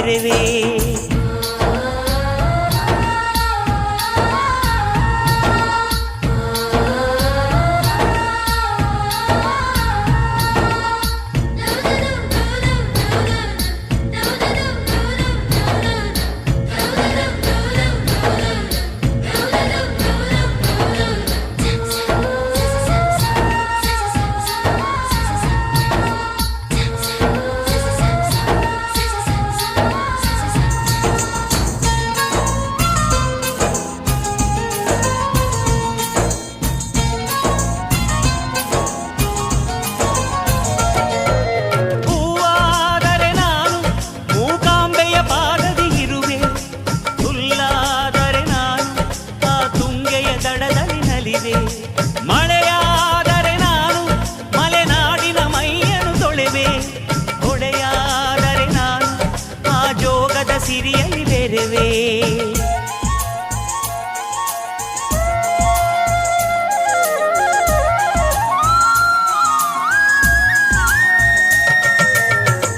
ಮಣ್ಣಲ್ಲಿ ಜೋಗದ ಸಿರಿಯಲ್ಲಿ ಬೆರೆವೆ?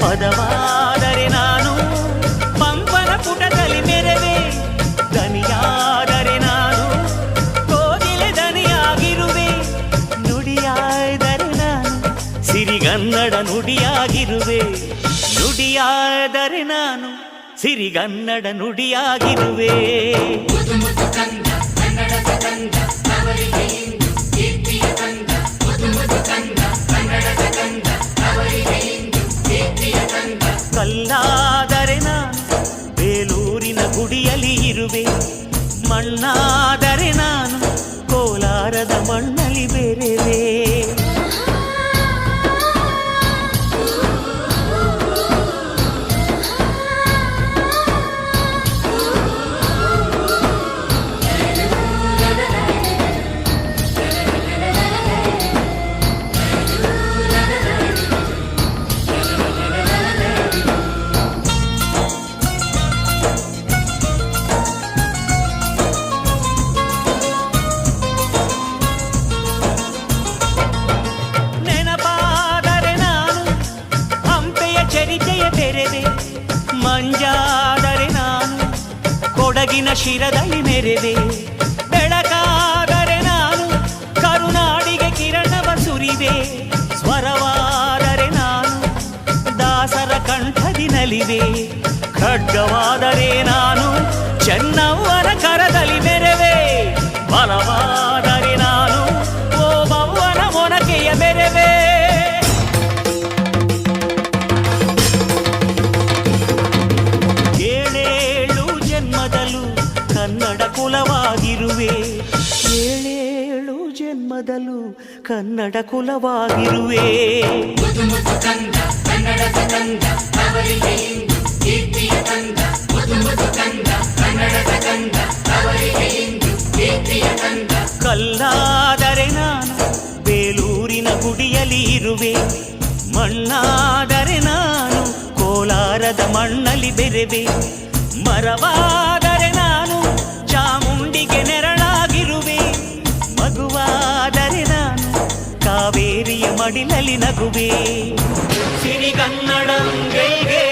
ಪದವಾದರೆ ನಾನು ಪಂಪನ ಪುಟದಲ್ಲಿ ಮೆರವೆ. ದನಿಯಾದರೆ ನಾನು ಕೋಗಿಲೆ ದನಿಯಾಗಿರುವೆ ನುಡಿಯಾದರೆ ನಾನು ಸಿರಿಗನ್ನಡ ನುಡಿಯಾಗಿರುವೆ. ನುಡಿಯಾದರೆ ನಾನು ಸಿರಿಗನ್ನಡ ನುಡಿಯಾಗಿರುವೆ. ಶಿರದಲ್ಲಿ ಮೆರೆದೆ. ಬೆಳಕಾದರೆ ನಾನು ಕರುನಾಡಿಗೆ ಕಿರಣವ ಸುರಿದೆ. ಸ್ವರವಾದರೆ ನಾನು ದಾಸರ ಕಂಠದಿನಲಿದೆ. ಖಡ್ಗವಾದರೆ ನಾನು ಜನ್ಮದಲ್ಲೂ ಕನ್ನಡ ಕುಲವಾಗಿರುವೆ. ಕಲ್ಲಾದರೆ ನಾನು ಬೇಲೂರಿನ ಗುಡಿಯಲ್ಲಿ ಇರುವೆ. ಮಣ್ಣಾದರೆ ನಾನು ಕೋಲಾರದ ಮಣ್ಣಲ್ಲಿ ಬೆರೆವೆ. ಮರವಾದರೆ ಕಾವೇರಿಯ ಮಡಿಲಲ್ಲಿ ನಗುವೆ ಸಿರಿಗನ್ನಡಂ ಗೆಲ್ಗೆ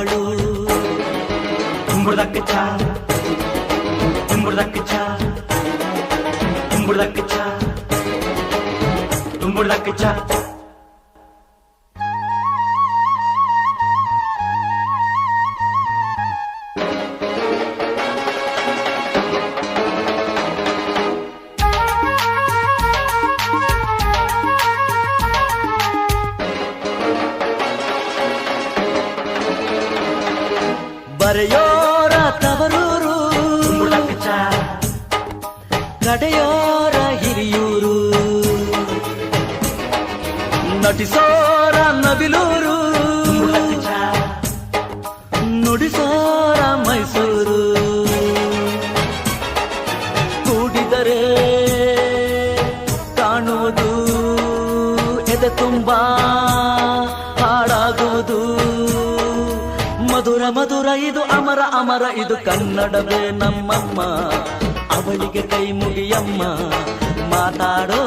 கும்புடக்கச்சா கும்புடக்கச்சா கும்புடக்கச்சா கும்புடக்கச்சா But yo ತವರೂರು ನಡೆಯೋರ ಹಿರಿಯೂರು. ನಟಿಸೋರ ನವಿಲೂರು. ನುಡಿಸೋರ ಮೈಸೂರು. ಕೂಡಿದರೆ ಕಾಣುವುದು ಎದೆ ತುಂಬಾ ಹಾಳಾಗುವುದು ಮಧುರ ಮಧುರ ಇದು ಅಮರ ಅಮರ ಇದು ಕನ್ನಡವೇ ನಮ್ಮಮ್ಮ. ಅವಳಿಗೆ ಕೈ ಮುಗಿಯಮ್ಮ ಮಾತಾಡೋ